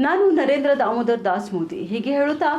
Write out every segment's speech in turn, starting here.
ನಾನು ನರೇಂದ್ರ ದಾಮೋದರ್ ದಾಸ್ ಮೋದಿ ಹೀಗೆ ಹೇಳುತ್ತಾ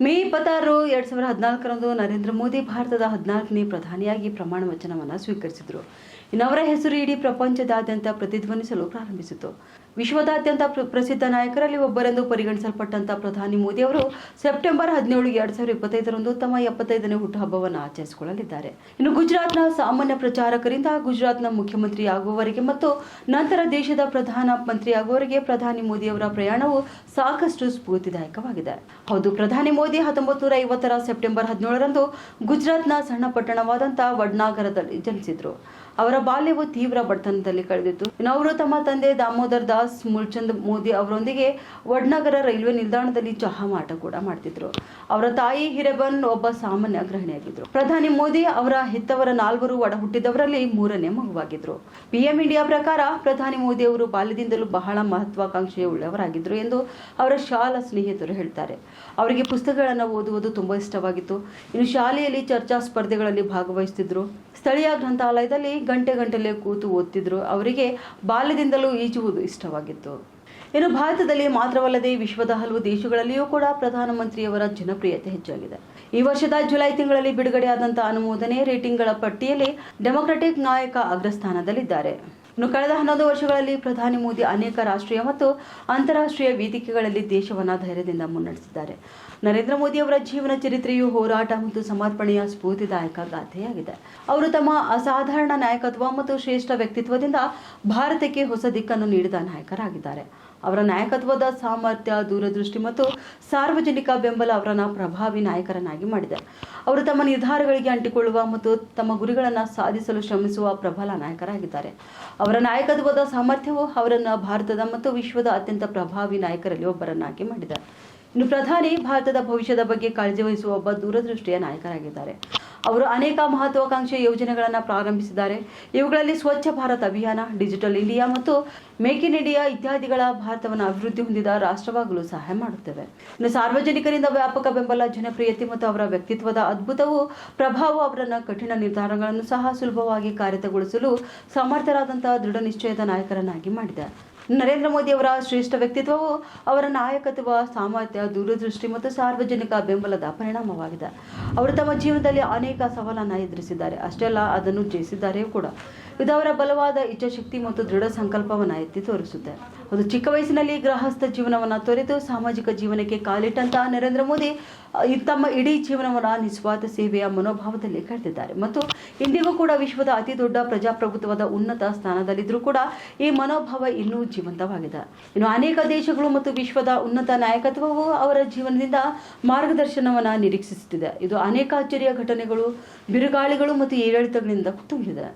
ಮೇ ಇಪ್ಪತ್ತಾರು, ಎರಡ್ ಸಾವಿರದ ಹದಿನಾಲ್ಕರಂದು ನರೇಂದ್ರ ಮೋದಿ ಭಾರತದ ಹದಿನಾಲ್ಕನೇ ಪ್ರಧಾನಿಯಾಗಿ ಪ್ರಮಾಣ ವಚನವನ್ನು ಸ್ವೀಕರಿಸಿದರು. ಇನ್ನು ಅವರ ಹೆಸರು ಇಡೀ ಪ್ರಪಂಚದಾದ್ಯಂತ ಪ್ರತಿಧ್ವನಿಸಲು ಪ್ರಾರಂಭಿಸಿತು ವಿಶ್ವದಾದ್ಯಂತ ಪ್ರ- ಪ್ರಸಿದ್ಧ ನಾಯಕರಲ್ಲಿ ಒಬ್ಬರೆಂದು ಪರಿಗಣಿಸಲ್ಪಟ್ಟಂತ ಪ್ರಧಾನಿ ಮೋದಿ ಅವರು ಸೆಪ್ಟೆಂಬರ್ ಹದಿನೇಳು, ಎರಡ್ ಸಾವಿರದ ಇಪ್ಪತ್ತೈದರಂದು ತಮ್ಮ ಎಪ್ಪತ್ತೈದನೇ ಹುಟ್ಟುಹಬ್ಬವನ್ನು ಆಚರಿಸಿಕೊಳ್ಳಲಿದ್ದಾರೆ. ಇನ್ನು ಗುಜರಾತ್ನ ಸಾಮಾನ್ಯ ಪ್ರಚಾರಕರಿಂದ ಗುಜರಾತ್ನ ಮುಖ್ಯಮಂತ್ರಿ ಆಗುವವರೆಗೆ ಮತ್ತು ನಂತರ ದೇಶದ ಪ್ರಧಾನ ಮಂತ್ರಿ ಆಗುವವರೆಗೆ ಪ್ರಧಾನಿ ಮೋದಿ ಅವರ ಪ್ರಯಾಣವು ಸಾಕಷ್ಟು ಸ್ಫೂರ್ತಿದಾಯಕವಾಗಿದೆ. ಹೌದು, ಪ್ರಧಾನಿ ಮೋದಿ ಹತ್ತೊಂಬತ್ತು ನೂರ ಐವತ್ತರ ಸೆಪ್ಟೆಂಬರ್ ಹದಿನೇಳರಂದು ಗುಜರಾತ್ನ ಸಣ್ಣ ಪಟ್ಟಣವಾದಂಥ ವಡ್ನಾಗರದಲ್ಲಿ ಜನಿಸಿದರು. ಅವರ ಬಾಲ್ಯವು ತೀವ್ರ ಬಡತನದಲ್ಲಿ ಕಳೆದಿತ್ತು. ಅವರು ತಮ್ಮ ತಂದೆ ದಾಮೋದರ್ ದಾಸ್ ಮುಲ್ಚಂದ್ ಮೋದಿ ಅವರೊಂದಿಗೆ ವಡ್ನಗರ ರೈಲ್ವೆ ನಿಲ್ದಾಣದಲ್ಲಿ ಚಹಾ ಮಾಟ ಕೂಡ ಮಾಡ್ತಿದ್ರು. ಅವರ ತಾಯಿ ಹಿರೇಬನ್ ಒಬ್ಬ ಸಾಮಾನ್ಯ ಗೃಹಿಣಿಯಾಗಿದ್ರು. ಪ್ರಧಾನಿ ಮೋದಿ ಅವರ ಹೆತ್ತವರ ನಾಲ್ವರು ಒಡ ಹುಟ್ಟಿದವರಲ್ಲಿ ಮೂರನೇ ಮಗುವಾಗಿದ್ರು. ಪಿಎಂ ಇಂಡಿಯಾ ಪ್ರಕಾರ ಪ್ರಧಾನಿ ಮೋದಿ ಅವರು ಬಾಲ್ಯದಿಂದಲೂ ಬಹಳ ಮಹತ್ವಾಕಾಂಕ್ಷೆಯುಳ್ಳವರಾಗಿದ್ರು ಎಂದು ಅವರ ಶಾಲಾ ಸ್ನೇಹಿತರು ಹೇಳ್ತಾರೆ. ಅವರಿಗೆ ಪುಸ್ತಕಗಳನ್ನು ಓದುವುದು ತುಂಬ ಇಷ್ಟವಾಗಿತ್ತು. ಇನ್ನು ಶಾಲೆಯಲ್ಲಿ ಚರ್ಚಾ ಸ್ಪರ್ಧೆಗಳಲ್ಲಿ ಭಾಗವಹಿಸ್ತಿದ್ರು. ಸ್ಥಳೀಯ ಗ್ರಂಥಾಲಯದಲ್ಲಿ ಗಂಟೆ ಗಂಟೆಲೆ ಕೂತು ಓದ್ತಿದ್ರು. ಅವರಿಗೆ ಬಾಲ್ಯದಿಂದಲೂ ಈಜುವುದು ಇಷ್ಟವಾಗಿತ್ತು. ಇನ್ನು ಭಾರತದಲ್ಲಿ ಮಾತ್ರವಲ್ಲದೆ ವಿಶ್ವದ ಹಲವು ದೇಶಗಳಲ್ಲಿಯೂ ಕೂಡ ಪ್ರಧಾನಮಂತ್ರಿಯವರ ಜನಪ್ರಿಯತೆ ಹೆಚ್ಚಾಗಿದೆ. ಈ ವರ್ಷದ ಜುಲೈ ತಿಂಗಳಲ್ಲಿ ಬಿಡುಗಡೆಯಾದಂತಹ ಅನುಮೋದನೆ ರೇಟಿಂಗ್ಗಳ ಪಟ್ಟಿಯಲ್ಲಿ ಡೆಮೊಕ್ರೆಟಿಕ್ ನಾಯಕ ಅಗ್ರಸ್ಥಾನದಲ್ಲಿದ್ದಾರೆ. ಇನ್ನು ಕಳೆದ ಹನ್ನೊಂದು ವರ್ಷಗಳಲ್ಲಿ ಪ್ರಧಾನಿ ಮೋದಿ ಅನೇಕ ರಾಷ್ಟ್ರೀಯ ಮತ್ತು ಅಂತಾರಾಷ್ಟ್ರೀಯ ವೇದಿಕೆಗಳಲ್ಲಿ ದೇಶವನ್ನು ಧೈರ್ಯದಿಂದ ಮುನ್ನಡೆಸಿದ್ದಾರೆ. ನರೇಂದ್ರ ಮೋದಿ ಅವರ ಜೀವನ ಚರಿತ್ರೆಯು ಹೋರಾಟ ಮತ್ತು ಸಮರ್ಪಣೆಯ ಸ್ಫೂರ್ತಿದಾಯಕ ಗಾಥೆಯಾಗಿದೆ. ಅವರು ತಮ್ಮ ಅಸಾಧಾರಣ ನಾಯಕತ್ವ ಮತ್ತು ಶ್ರೇಷ್ಠ ವ್ಯಕ್ತಿತ್ವದಿಂದ ಭಾರತಕ್ಕೆ ಹೊಸ ದಿಕ್ಕನ್ನು ನೀಡಿದ ನಾಯಕರಾಗಿದ್ದಾರೆ. ಅವರ ನಾಯಕತ್ವದ ಸಾಮರ್ಥ್ಯ, ದೂರದೃಷ್ಟಿ ಮತ್ತು ಸಾರ್ವಜನಿಕ ಬೆಂಬಲ ಅವರನ್ನು ಪ್ರಭಾವಿ ನಾಯಕರನ್ನಾಗಿ ಮಾಡಿದೆ. ಅವರು ತಮ್ಮ ನಿರ್ಧಾರಗಳಿಗೆ ಅಂಟಿಕೊಳ್ಳುವ ಮತ್ತು ತಮ್ಮ ಗುರಿಗಳನ್ನು ಸಾಧಿಸಲು ಶ್ರಮಿಸುವ ಪ್ರಬಲ ನಾಯಕರಾಗಿದ್ದಾರೆ. ಅವರ ನಾಯಕತ್ವದ ಸಾಮರ್ಥ್ಯವು ಅವರನ್ನು ಭಾರತದ ಮತ್ತು ವಿಶ್ವದ ಅತ್ಯಂತ ಪ್ರಭಾವಿ ನಾಯಕರಲ್ಲಿ ಒಬ್ಬರನ್ನಾಗಿ ಮಾಡಿದೆ. ಇನ್ನು ಪ್ರಧಾನಿ ಭಾರತದ ಭವಿಷ್ಯದ ಬಗ್ಗೆ ಕಾಳಜಿ ವಹಿಸುವ ಒಬ್ಬ ದೂರದೃಷ್ಟಿಯ ನಾಯಕರಾಗಿದ್ದಾರೆ. ಅವರು ಅನೇಕ ಮಹತ್ವಾಕಾಂಕ್ಷೆ ಯೋಜನೆಗಳನ್ನು ಪ್ರಾರಂಭಿಸಿದ್ದಾರೆ. ಇವುಗಳಲ್ಲಿ ಸ್ವಚ್ಛ ಭಾರತ್ ಅಭಿಯಾನ, ಡಿಜಿಟಲ್ ಇಂಡಿಯಾ ಮತ್ತು ಮೇಕ್ ಇನ್ ಇಂಡಿಯಾ ಇತ್ಯಾದಿಗಳ ಭಾರತವನ್ನು ಅಭಿವೃದ್ಧಿ ಹೊಂದಿದ ರಾಷ್ಟ್ರವಾಗಲು ಸಹಾಯ ಮಾಡುತ್ತವೆ. ಇನ್ನು ಸಾರ್ವಜನಿಕರಿಂದ ವ್ಯಾಪಕ ಬೆಂಬಲ, ಜನಪ್ರಿಯತೆ ಮತ್ತು ಅವರ ವ್ಯಕ್ತಿತ್ವದ ಅದ್ಭುತವು ಪ್ರಭಾವ ಅವರನ್ನು ಕಠಿಣ ನಿರ್ಧಾರಗಳನ್ನು ಸಹ ಸುಲಭವಾಗಿ ಕಾರ್ಯತಗೊಳಿಸಲು ಸಮರ್ಥರಾದಂತಹ ದೃಢ ನಿಶ್ಚಯದ ನಾಯಕರನ್ನಾಗಿ ಮಾಡಿದೆ. ನರೇಂದ್ರ ಮೋದಿ ಅವರ ಶ್ರೇಷ್ಠ ವ್ಯಕ್ತಿತ್ವವು ಅವರ ನಾಯಕತ್ವ, ಸಾಮರ್ಥ್ಯ, ದೂರದೃಷ್ಟಿ ಮತ್ತು ಸಾರ್ವಜನಿಕ ಬೆಂಬಲದ ಪರಿಣಾಮವಾಗಿದೆ. ಅವರು ತಮ್ಮ ಜೀವನದಲ್ಲಿ ಅನೇಕ ಸವಾಲನ್ನು ಎದುರಿಸಿದ್ದಾರೆ. ಅಷ್ಟೇ ಅಲ್ಲ ಅದನ್ನು ಜಯಿಸಿದ್ದಾರೆ ಕೂಡ. ಇದು ಅವರ ಬಲವಾದ ಇಚ್ಛಾಶಕ್ತಿ ಮತ್ತು ದೃಢ ಸಂಕಲ್ಪವನ್ನು ಎತ್ತಿ ತೋರಿಸುತ್ತೆ. ಒಂದು ಚಿಕ್ಕ ವಯಸ್ಸಿನಲ್ಲಿ ಗೃಹಸ್ಥ ಜೀವನವನ್ನು ತೊರೆದು ಸಾಮಾಜಿಕ ಜೀವನಕ್ಕೆ ಕಾಲಿಟ್ಟಂತಹ ನರೇಂದ್ರ ಮೋದಿ ತಮ್ಮ ಇಡೀ ಜೀವನವನ್ನು ನಿಸ್ವಾರ್ಥ ಸೇವೆಯ ಮನೋಭಾವದಲ್ಲಿ ಕಳೆದಿದ್ದಾರೆ. ಮತ್ತು ಇಂದಿಗೂ ಕೂಡ ವಿಶ್ವದ ಅತಿ ದೊಡ್ಡ ಪ್ರಜಾಪ್ರಭುತ್ವದ ಉನ್ನತ ಸ್ಥಾನದಲ್ಲಿದ್ದರೂ ಕೂಡ ಈ ಮನೋಭಾವ ಇನ್ನೂ ಜೀವಂತವಾಗಿದೆ. ಇನ್ನು ಅನೇಕ ದೇಶಗಳು ಮತ್ತು ವಿಶ್ವದ ಉನ್ನತ ನಾಯಕತ್ವವು ಅವರ ಜೀವನದಿಂದ ಮಾರ್ಗದರ್ಶನವನ್ನು ನಿರೀಕ್ಷಿಸುತ್ತಿದೆ. ಇದು ಅನೇಕ ಅಚ್ಚರಿಯ ಘಟನೆಗಳು ಬಿರುಗಾಳಿಗಳು ಮತ್ತು ಏರಿಳಿತಗಳಿಂದ ತುಂಬಿದೆ